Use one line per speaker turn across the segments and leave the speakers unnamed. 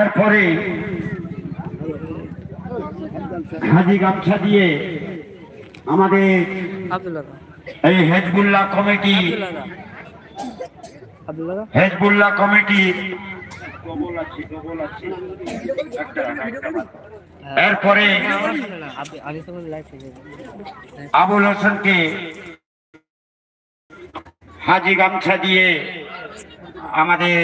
এরপরে হাজি গামছা দিয়ে আমাদের
আব্দুল্লাহ।
এই হেজবুল্লাহ কমিটি। Hezbollah committee. এরপরে
আগে সময়
আবুল হোসেনকে হাজি গামছা দিয়ে আমাদের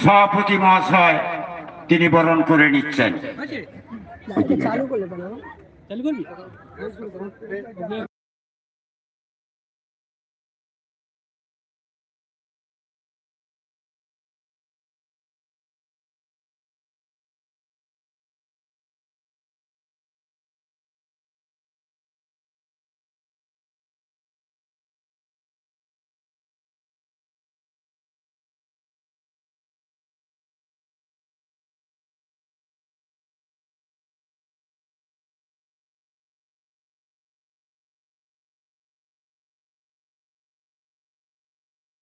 সভাপতি মহাশয় তিনি বরণ করে নিচ্ছেন।
తెలుగు